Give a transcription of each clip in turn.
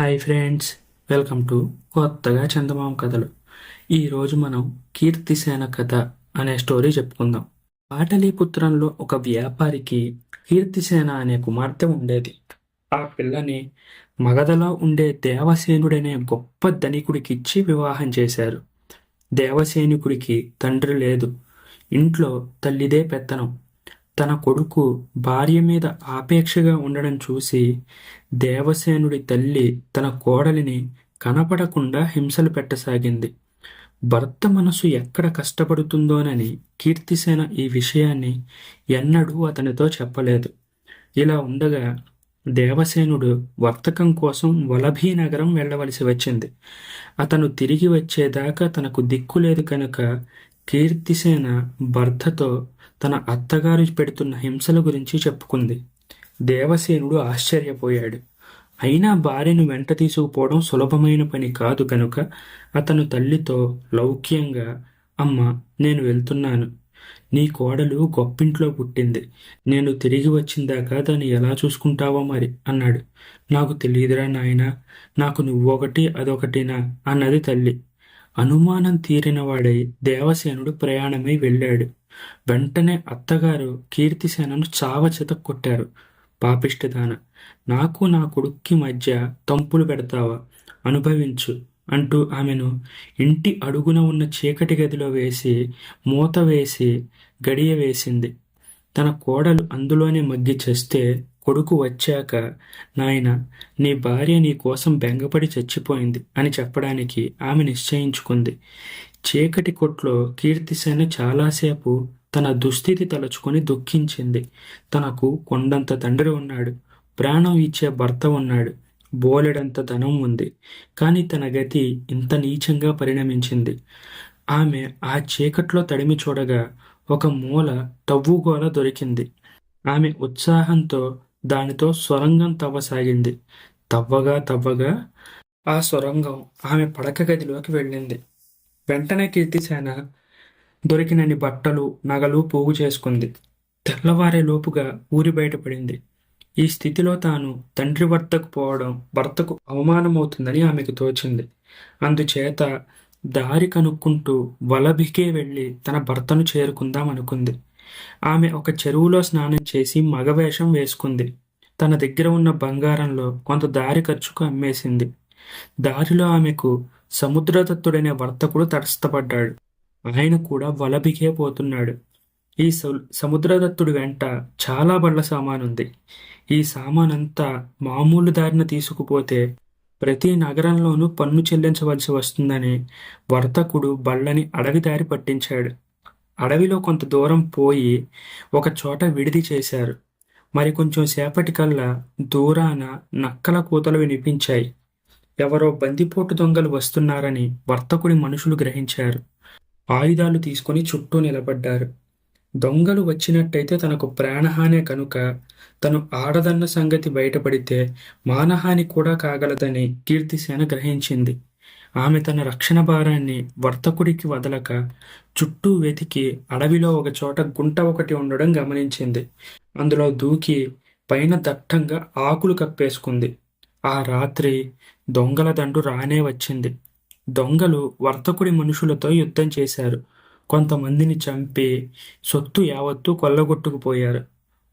Hi friends welcome to కొత్తగా చందమామ కథలు. ఈరోజు మనం కీర్తిసేన కథ అనే స్టోరీ చెప్పుకుందాం. పాటలీపుత్రంలో ఒక వ్యాపారికి కీర్తిసేన అనే కుమార్తె ఉండేది. ఆ పిల్లని మగధలో ఉండే దేవసేనుడనే గొప్ప ధనికుడికిచ్చి వివాహం చేశారు. దేవసేనికుడికి తండ్రి లేదు. ఇంట్లో తల్లిదే పెత్తనం. తన కొడుకు భార్య మీద ఆపేక్షగా ఉండడం చూసి దేవసేనుడి తల్లి తన కోడలిని కనపడకుండా హింసలు పెట్టసాగింది. భర్త మనసు ఎక్కడ కష్టపడుతుందోనని కీర్తిసేన ఈ విషయాన్ని ఎన్నడూ అతనితో చెప్పలేదు. ఇలా ఉండగా దేవసేనుడు వర్తకం కోసం వలభీ నగరం వెళ్ళవలసి వచ్చింది. అతను తిరిగి వచ్చేదాకా తనకు దిక్కు లేదు కనుక కీర్తిసేన భర్తతో తన అత్తగారు పెడుతున్న హింసల గురించి చెప్పుకుంది. దేవసేనుడు ఆశ్చర్యపోయాడు. అయినా భార్యను వెంట తీసుకుపోవడం సులభమైన పని కాదు కనుక అతను తల్లితో లౌక్యంగా అమ్మ నేను వెళ్తున్నాను. నీ కోడలు గొప్పింట్లో పుట్టింది. నేను తిరిగి వచ్చిందాకా దాన్ని ఎలా చూసుకుంటావో మరి అన్నాడు. నాకు తెలియదురా నాయనా నాకు నువ్వొకటి అదొకటినా అన్నది తల్లి. అనుమానం తీరినవాడై దేవసేనుడు ప్రయాణమై వెళ్ళాడు. వెంటనే అత్తగారు కీర్తిసేనను చావచేత కొట్టారు. పాపిష్టిదాన నాకు నా కొడుక్కి మధ్య తంపులు పెడతావా? అనుభవించు అంటూ ఆమెను ఇంటి అడుగున ఉన్న చీకటి గదిలో వేసి మూత వేసి గడియ వేసింది. తన కోడలు అందులోనే మగ్గి చేస్తే కొడుకు వచ్చాక నాయన నీ భార్య నీ కోసం బెంగపడి చచ్చిపోయింది అని చెప్పడానికి ఆమె నిశ్చయించుకుంది. చీకటి కొట్లో కీర్తిసేన చాలాసేపు తన దుస్థితి తలుచుకొని దుఃఖించింది. తనకు కొండంత తండ్రి ఉన్నాడు. ప్రాణం ఇచ్చే భర్త ఉన్నాడు. బోలెడంత ధనం ఉంది. కానీ తన గతి ఇంత నీచంగా పరిణమించింది. ఆమె ఆ చీకట్లో తడిమి చూడగా ఒక మూల తవ్వుగోల దొరికింది. ఆమె ఉత్సాహంతో దానితో సొరంగం తవ్వసాగింది. తవ్వగా తవ్వగా ఆ సొరంగం ఆమె పడక గదిలోకి వెళ్ళింది. వెంటనే కీర్తిసేన దొరికినన్ని బట్టలు నగలు పోగు చేసుకుంది. తెల్లవారే లోపుగా ఊరి బయటపడింది. ఈ స్థితిలో తాను తండ్రి వద్దకు పోవడం భర్తకు అవమానమవుతుందని ఆమెకు తోచింది. అందుచేత దారి కనుక్కుంటూ వలభికే వెళ్ళి తన భర్తను చేరుకుందాం అనుకుంది ఆమె ఒక చెరువులో స్నానం చేసి మగవేషం వేసుకుంది. తన దగ్గర ఉన్న బంగారంలో కొంత దారి ఖర్చుకు అమ్మేసింది. దారిలో ఆమెకు సముద్రదత్తుడనే వర్తకుడు తటస్థపడ్డాడు. ఆయన కూడా వలబిగే పోతున్నాడు. ఈ సముద్రదత్తుడి వెంట చాలా బళ్ళ సామానుంది. ఈ సామానంతా మామూలు దారిన తీసుకుపోతే ప్రతి నగరంలోనూ పన్ను చెల్లించవలసి వస్తుందని వర్తకుడు బళ్ళని అడవి దారి పట్టించాడు. అడవిలో కొంత దూరం పోయి ఒక చోట విడిది చేశారు. మరి కొంచెం సేపటికల్లా దూరాన నక్కల కూతలు వినిపించాయి. ఎవరో బందిపోటు దొంగలు వస్తున్నారని వర్తకుడి మనుషులు గ్రహించారు. ఆయుధాలు తీసుకుని చుట్టూ నిలబడ్డారు. దొంగలు వచ్చినట్టయితే తనకు ప్రాణహానే కనుక తను ఆడదన్న సంగతి బయటపడితే మానహాని కూడా కాగలదని కీర్తిసేన గ్రహించింది. ఆమె తన రక్షణ భారాన్ని వర్తకుడికి వదలక చుట్టూ వెతికి అడవిలో ఒక చోట గుంట ఒకటి ఉండడం గమనించింది. అందులో దూకి పైన దట్టంగా ఆకులు కప్పేసుకుంది. ఆ రాత్రి దొంగల దండు రానే వచ్చింది. దొంగలు వర్తకుడి మనుషులతో యుద్ధం చేశారు. కొంతమందిని చంపి సొత్తు యావత్తు కొల్లగొట్టుకుపోయారు.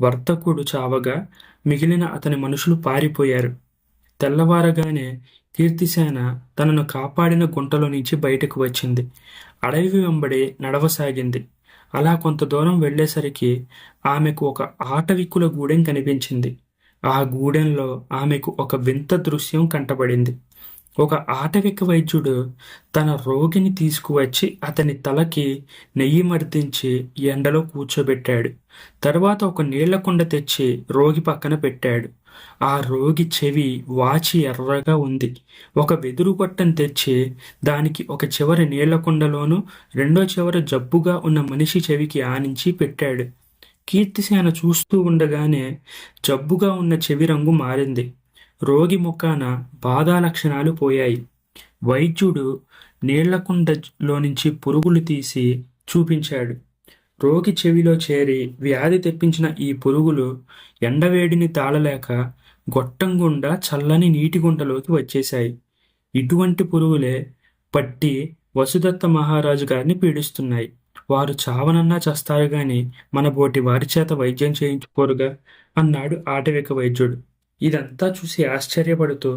వర్తకుడు చావగా మిగిలిన అతని మనుషులు పారిపోయారు. తెల్లవారగానే కీర్తిసేన తనను కాపాడిన గుంటలో నుంచి బయటకు వచ్చింది. అడవి వెంబడి నడవసాగింది. అలా కొంత దూరం వెళ్ళేసరికి ఆమెకు ఒక ఆటవిక్కుల గూడెం కనిపించింది. ఆ గూడెంలో ఆమెకు ఒక వింత దృశ్యం కంటపడింది ఒక ఆటవిక వైద్యుడు తన రోగిని తీసుకువచ్చి అతని తలకి నెయ్యి మర్దించి ఎండలో కూర్చోబెట్టాడు. తర్వాత ఒక నీళ్ళ కుండ తెచ్చి రోగి పక్కన పెట్టాడు. ఆ రోగి చెవి వాచి ఎర్రగా ఉంది. ఒక వెదురు గొట్టం తెచ్చి దానికి ఒక చివరి నీళ్ళ రెండో చివర జబ్బుగా ఉన్న మనిషి చెవికి ఆనించి పెట్టాడు. కీర్తిసేన చూస్తూ ఉండగానే జబ్బుగా ఉన్న చెవి రంగు మారింది. రోగి ముఖాన బాధా లక్షణాలు పోయాయి. వైద్యుడు నీళ్ళకుండలో నుంచి పురుగులు తీసి చూపించాడు. రోగి చెవిలో చేరి వ్యాధి తెప్పించిన ఈ పురుగులు ఎండవేడిని తాళలేక గొట్టం గుండా చల్లని నీటి గుంటలోకి వచ్చేశాయి. ఇటువంటి పురుగులే పట్టి వసుదత్త మహారాజు గారిని పీడిస్తున్నాయి. వారు చావనన్నా చస్తారు గాని మన బోటి వారి చేత వైద్యం చేయించుకోరుగా అన్నాడు ఆటవిక వైద్యుడు. ఇదంతా చూసి ఆశ్చర్యపడుతూ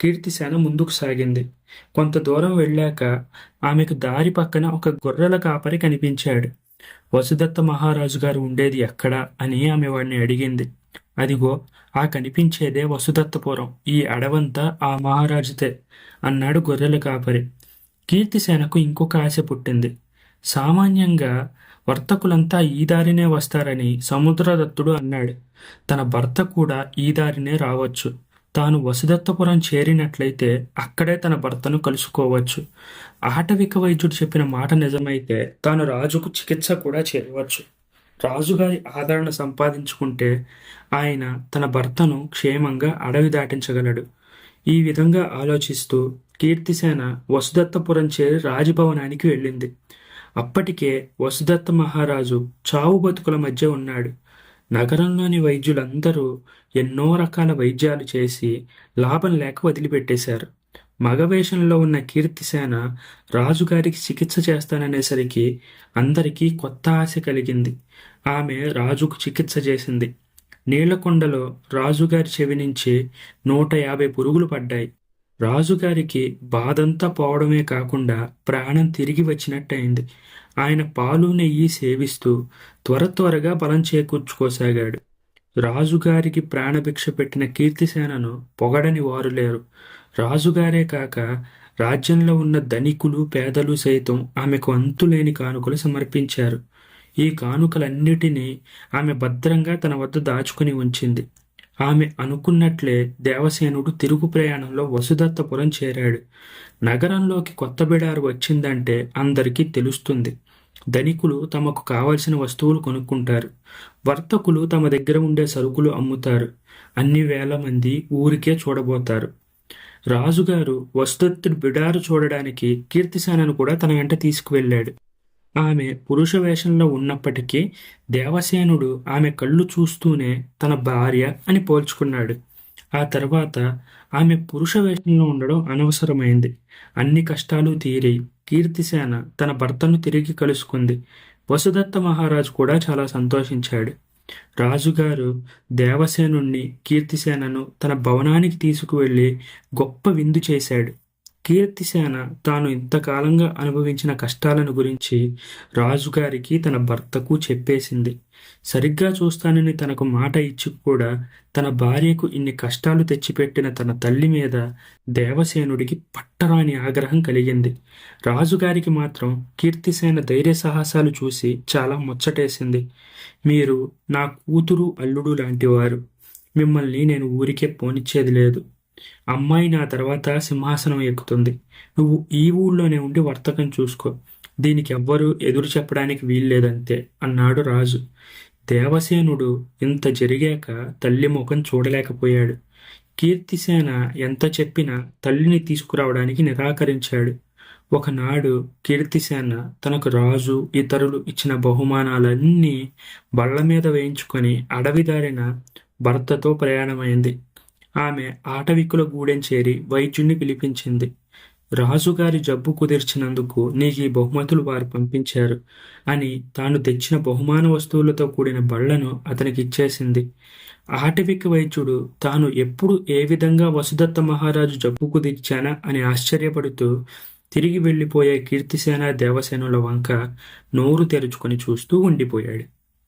కీర్తిసేన ముందుకు సాగింది. కొంత దూరం వెళ్ళాక ఆమెకు దారి పక్కన ఒక గొర్రెల కాపరి కనిపించాడు. వసుదత్త మహారాజు గారు ఉండేది ఎక్కడ అని ఆమె వాడిని అడిగింది. అదిగో ఆ కనిపించేదే వసుదత్తపురం ఈ అడవంతా ఆ మహారాజుతే అన్నాడు గొర్రెల కాపరి. కీర్తిసేనకు ఇంకొక ఆశ పుట్టింది. సామాన్యంగా వర్తకులంతా ఈ దారినే వస్తారని సముద్రదత్తుడు అన్నాడు. తన భర్త కూడా ఈ దారినే రావచ్చు. తాను వసుదత్తపురం చేరినట్లయితే అక్కడే తన భర్తను కలుసుకోవచ్చు. ఆటవిక వైద్యుడు చెప్పిన మాట నిజమైతే తాను రాజుకు చికిత్స కూడా చేయవచ్చు. రాజుగారి ఆదరణ సంపాదించుకుంటే ఆయన తన భర్తను క్షేమంగా అడవి దాటించగలడు. ఈ విధంగా ఆలోచిస్తూ కీర్తిసేన వసుదత్తపురం చేరి రాజభవనానికి వెళ్ళింది. అప్పటికే వసుదత్త మహారాజు చావు బతుకుల మధ్య ఉన్నాడు. నగరంలోని వైద్యులందరూ ఎన్నో రకాల వైద్యాలు చేసి లాభం లేక వదిలిపెట్టేశారు. మగవేషంలో ఉన్న కీర్తిసేన రాజుగారికి చికిత్స చేస్తాననేసరికి అందరికీ కొత్త ఆశ కలిగింది. ఆమె రాజుకు చికిత్స చేసింది. నీళ్ళకొండలో రాజుగారి చెవి నుంచి నూట యాభై పురుగులు పడ్డాయి. రాజుగారికి బాధంతా పోవడమే కాకుండా ప్రాణం తిరిగి వచ్చినట్టయింది. ఆయన పాలు నెయ్యి సేవిస్తూ త్వర త్వరగా బలం చేకూర్చుకోసాగాడు. రాజుగారికి ప్రాణభిక్ష పెట్టిన కీర్తిసేనను పొగడని వారు లేరు. రాజుగారే కాక రాజ్యంలో ఉన్న ధనికులు పేదలు సైతం ఆమెకు అంతులేని కానుకలు సమర్పించారు. ఈ కానుకలన్నిటినీ ఆమె భద్రంగా తన వద్ద దాచుకుని ఉంచింది. ఆమె అనుకున్నట్లే దేవసేనుడు తిరుగు ప్రయాణంలో వసుదత్తపురం చేరాడు. నగరంలోకి కొత్త బిడారు వచ్చిందంటే అందరికీ తెలుస్తుంది. ధనికులు తమకు కావలసిన వస్తువులు కొనుక్కుంటారు. వర్తకులు తమ దగ్గర ఉండే సరుకులు అమ్ముతారు. అన్ని వేల మంది ఊరికే చూడబోతారు. రాజుగారు వసుదత్తుడు బిడారు చూడడానికి కీర్తిసేనను కూడా తన వెంట తీసుకువెళ్ళాడు. ఆమె పురుష వేషంలో ఉన్నప్పటికీ దేవసేనుడు ఆమె కళ్ళు చూస్తూనే తన భార్య అని పోల్చుకున్నాడు. ఆ తర్వాత ఆమె పురుష వేషంలో ఉండడం అనవసరమైంది. అన్ని కష్టాలు తీరి కీర్తిసేన తన భర్తను తిరిగి కలుసుకుంది. వసుదత్త మహారాజు కూడా చాలా సంతోషించాడు. రాజుగారు దేవసేనుణ్ణి కీర్తిసేనను తన భవనానికి తీసుకువెళ్ళి గొప్ప విందు చేశాడు. కీర్తిసేన తాను ఇంతకాలంగా అనుభవించిన కష్టాలను గురించి రాజుగారికి తన భర్తకు చెప్పేసింది. సరిగ్గా చూస్తానని తనకు మాట ఇచ్చి కూడా తన భార్యకు ఇన్ని కష్టాలు తెచ్చిపెట్టిన తన తల్లి మీద దేవసేనుడికి పట్టరాని ఆగ్రహం కలిగింది. రాజుగారికి మాత్రం కీర్తిసేన ధైర్య సాహసాలు చూసి చాలా ముచ్చటేసింది. మీరు నా కూతురు అల్లుడు లాంటివారు మిమ్మల్ని నేను ఊరికే పోనిచ్చేది లేదు. అమ్మాయి నా తర్వాత సింహాసనం ఎక్కుతుంది. నువ్వు ఈ ఊళ్ళోనే ఉండి వర్తకం చూసుకో. దీనికి ఎవ్వరూ ఎదురు చెప్పడానికి వీల్లేదంతే అన్నాడు రాజు. దేవసేనుడు ఇంత జరిగాక తల్లి ముఖం చూడలేకపోయాడు. కీర్తిసేన ఎంత చెప్పినా తల్లిని తీసుకురావడానికి నిరాకరించాడు. ఒకనాడు కీర్తిసేన తనకు రాజు ఇతరులు ఇచ్చిన బహుమానాలన్నీ బళ్ళ మీద వేయించుకొని అడవిదారిన భర్తతో ప్రయాణమైంది. ఆమె ఆటవికుల గూడెం చేరి వైద్యుణ్ణి పిలిపించింది. రాజుగారి జబ్బు కుదిర్చినందుకు నీకు ఈ బహుమతులు వారు పంపించారు అని తాను తెచ్చిన బహుమాన వస్తువులతో కూడిన బళ్ళను అతనికి ఇచ్చేసింది ఆటవిక వైద్యుడు తాను ఎప్పుడు ఏ విధంగా వసుదత్త మహారాజు జబ్బు కుదిర్చానా అని ఆశ్చర్యపడుతూ తిరిగి వెళ్ళిపోయే కీర్తిసేన దేవసేనుల వంక నోరు తెరుచుకొని చూస్తూ ఉండిపోయాడు.